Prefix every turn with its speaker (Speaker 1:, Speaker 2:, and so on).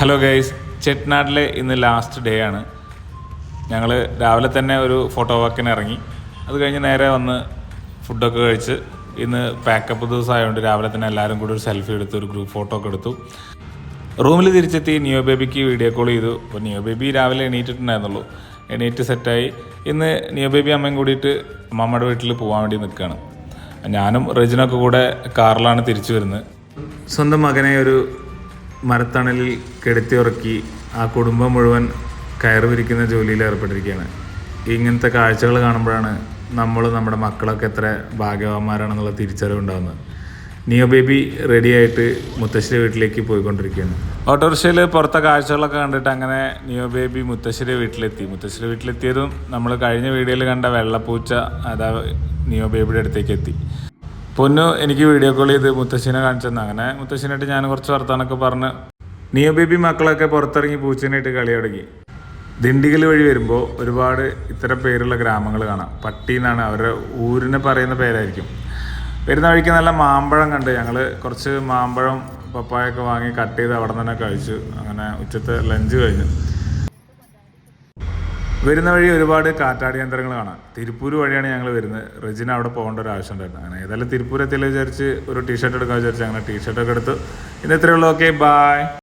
Speaker 1: Hello guys ചെട്ടനാട്ടിലെ ഇന്ന് last day ആണ്. ഞങ്ങൾ രാവിലെ തന്നെ ഒരു ഫോട്ടോ വാക്കിന് ഇറങ്ങി. അത് കഴിഞ്ഞ് നേരെ വന്ന് ഫുഡൊക്കെ കഴിച്ച് ഇന്ന് പാക്കപ്പ് ദിവസമായതുകൊണ്ട് രാവിലെ തന്നെ എല്ലാവരും കൂടി ഒരു സെൽഫി എടുത്ത് ഒരു ഗ്രൂപ്പ് ഫോട്ടോ ഒക്കെ എടുത്തു. റൂമിൽ തിരിച്ചെത്തി ന്യൂ ബേബിക്ക് വീഡിയോ കോൾ ചെയ്തു. അപ്പോൾ നിയോ ബേബി രാവിലെ എണീറ്റിട്ടുണ്ടായിരുന്നുള്ളൂ. എണീറ്റ് സെറ്റായി ഇന്ന് ന്യൂ ബേബി അമ്മയും കൂടിയിട്ട് അമ്മമ്മയുടെ വീട്ടിൽ പോകാൻ വേണ്ടി നിൽക്കുകയാണ് ഞാനും റെജിനൊക്കെ കൂടെ കാറിലാണ് തിരിച്ചു വരുന്നത്. സ്വന്തം മകനെ ഒരു മരത്തണലിൽ കിടത്തി ഉറക്കി ആ കുടുംബം മുഴുവൻ കയറി വിരിക്കുന്ന ജോലിയിൽ ഏർപ്പെട്ടിരിക്കുകയാണ്. ഇങ്ങനത്തെ കാഴ്ചകൾ കാണുമ്പോഴാണ് നമ്മൾ നമ്മുടെ മക്കളൊക്കെ എത്ര ഭാഗ്യവാന്മാരാണെന്നുള്ള തിരിച്ചറിവുണ്ടാകുന്നത് നിയോ ബേബി റെഡി ആയിട്ട് മുത്തശ്ശിയുടെ വീട്ടിലേക്ക് പോയിക്കൊണ്ടിരിക്കുകയാണ്. ഓട്ടോറിക്ഷയിൽ പുറത്തെ കാഴ്ചകളൊക്കെ കണ്ടിട്ട് അങ്ങനെ നിയോ ബേബി മുത്തശ്ശിയുടെ വീട്ടിലെത്തി. മുത്തശ്ശിയുടെ വീട്ടിലെത്തിയതും നമ്മൾ കഴിഞ്ഞ വീഡിയോയിൽ കണ്ട വെള്ളപ്പൂച്ച അതാ നിയോ ബേബിയുടെ അടുത്തേക്ക് എത്തി. പൊന്നു എനിക്ക് വീഡിയോ കോൾ ചെയ്ത് മുത്തശ്ശിനെ കാണിച്ചെന്ന്. അങ്ങനെ മുത്തശ്ശിനായിട്ട് ഞാൻ കുറച്ച് വർത്താനൊക്കെ പറഞ്ഞ് നിയോ ബേബി മക്കളൊക്കെ പുറത്തിറങ്ങി പൂച്ചനായിട്ട് കളി തുടങ്ങി. ദിണ്ടിഗൽ വഴി വരുമ്പോൾ ഒരുപാട് ഇത്തരം പേരുള്ള ഗ്രാമങ്ങൾ കാണാം. പട്ടി എന്നാണ് അവരുടെ ഊരിന് പറയുന്ന പേരായിരിക്കും. വരുന്ന വഴിക്ക് നല്ല മാമ്പഴം കണ്ട് ഞങ്ങൾ കുറച്ച് മാമ്പഴം പപ്പായൊക്കെ വാങ്ങി കട്ട് ചെയ്ത് അവിടെ തന്നെ കഴിച്ചു. അങ്ങനെ ഉച്ചത്തെ ലഞ്ച് കഴിഞ്ഞു. വരുന്ന വഴി ഒരുപാട് കാറ്റാടി യന്ത്രങ്ങൾ കാണാം. തിരുപ്പൂർ വഴിയാണ് ഞങ്ങൾ വരുന്നത്. റെജിന അവിടെ പോകേണ്ട ഒരു ആവശ്യം ഉണ്ടായിരുന്നു അങ്ങനെ ഏതായാലും തിരുപ്പൂർ എത്തിയില്ല വിചാരിച്ച് ഒരു ടീഷർട്ട് എടുക്കാൻ വിചാരിച്ച് അങ്ങനെ ടീഷർട്ടൊക്കെ എടുത്തു. ഇന്ന് ഇത്രയേ ഉള്ളൂ. Okay bye